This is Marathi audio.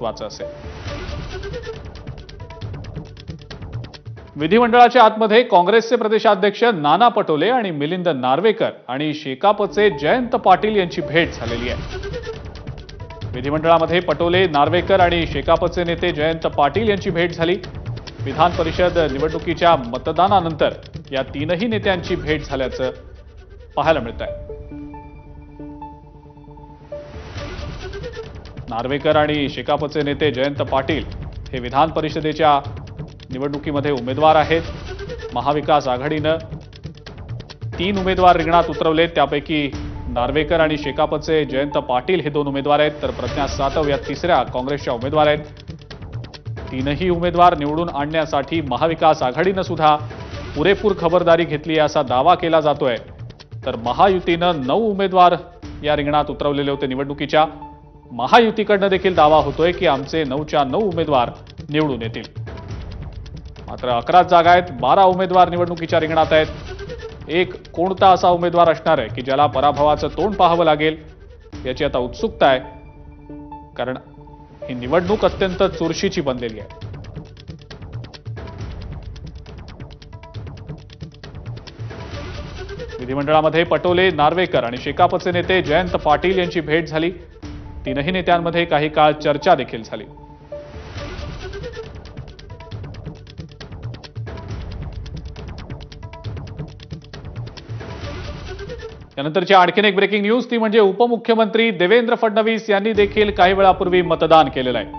महत्वाचं असेल. विधिमंडळाच्या आतमध्ये काँग्रेसचे प्रदेशाध्यक्ष नाना पटोले आणि मिलिंद नार्वेकर आणि शेकापचे जयंत पाटील यांची भेट झालेली आहे. विधिमंडळामध्ये पटोले नार्वेकर आणि शेकापचे नेते जयंत पाटील यांची भेट झाली. विधान परिषद निवडणुकीच्या मतदानानंतर या तीनही नेत्यांची भेट झाल्याचं पाहायला मिळत आहे नार्वेकर आणि शेकापचे नेते जयंत पाटील हे विधान परिषदेच्या निवडणुकीमध्ये उमेदवार आहेत. महाविकास आघाडीनं तीन उमेदवार रिंगणात उतरवलेत. त्यापैकी नार्वेकर आणि शेकापचे जयंत पाटील हे दोन उमेदवार आहेत. तर प्रज्ञा सातव या तिसऱ्या काँग्रेसच्या उमेदवार आहेत. तीनही उमेदवार निवडून आणण्यासाठी महाविकास आघाडीनं सुद्धा पुरेपूर खबरदारी घेतली आहे असा दावा केला जातोय. तर महायुतीनं नऊ उमेदवार या रिंगणात उतरवलेले होते निवडणुकीच्या. महायुतीकडनं देखील दावा होतोय की आमचे नऊच्या नऊ उमेदवार निवडून येतील. मात्र अकरा जागा आहेत बारा उमेदवार निवडणुकीच्या रिंगणात आहेत. एक कोणता असा उमेदवार असणार आहे की ज्याला पराभवाचं तोंड पाहावं लागेल याची आता उत्सुकता आहे. कारण ही निवडणूक अत्यंत चुरशीची बनलेली आहे. विधिमंडळामध्ये पटोले नार्वेकर आणि शेकापचे नेते जयंत पाटील यांची भेट झाली. तीनही नेत्यांमध्ये काही काळ चर्चा देखील झाली. त्यानंतरची आणखीन एक ब्रेकिंग न्यूज ती म्हणजे उपमुख्यमंत्री देवेंद्र फडणवीस यांनी देखील काही वेळापूर्वी मतदान केलेलं आहे.